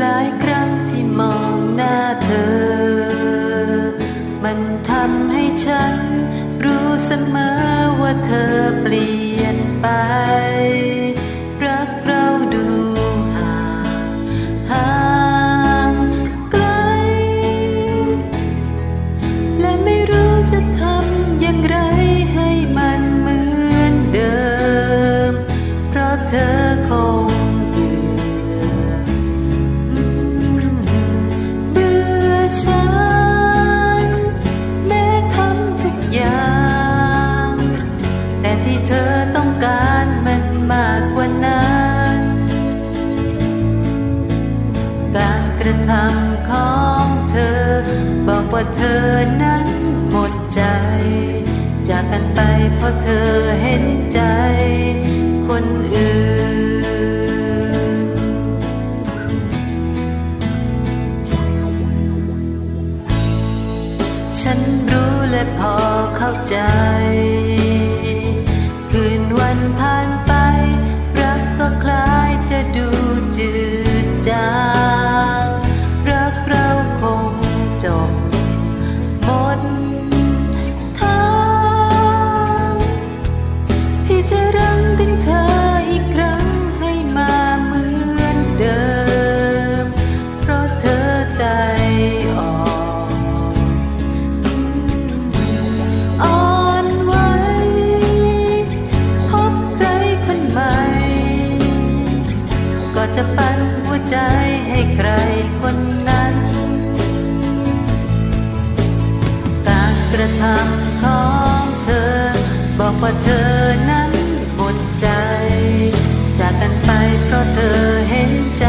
หลายครั้งที่มองหน้าเธอ มันทำให้ฉันรู้เสมอว่าเธอเปลี่ยน การกระทำของเธอ บอกว่าเธอนั้นหมดใจ จากกันไปเพราะเธอเห็นใจ คนอื่น ฉันรู้และพอเข้าใจ จะรั้งดึงเธออีกครั้งให้มาเหมือนเดิม เพราะเธอใจอ่อนอ่อนไหวพบใครคนใหม่ ก็จะปันหัวใจให้ใครคนนั้น การกระทำของเธอ บอกว่าเธอะเธอเห็นใจ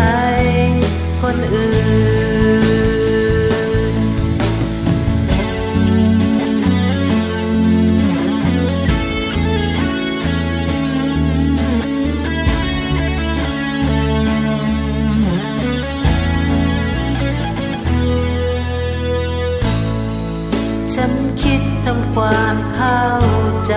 คนอื่น ฉันคิดทำความเข้าใจ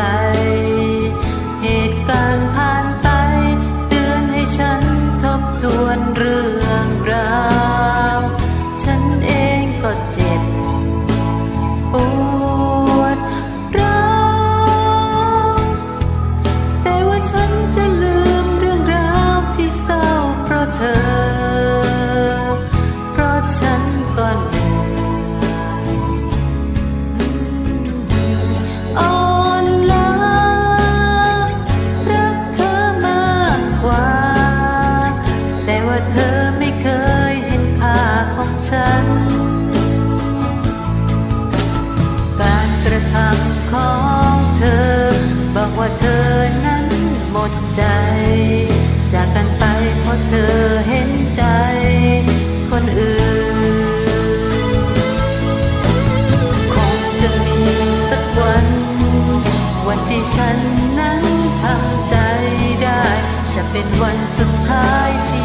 การกระทำของเธอ บอกว่าเธอนั้นหมดใจ จากกันไปเพราะเธอเห็นใจ คนอื่น คงจะมีสักวัน วันที่ฉันนั้นทำใจได้ จะเป็นวันสุดท้ายที่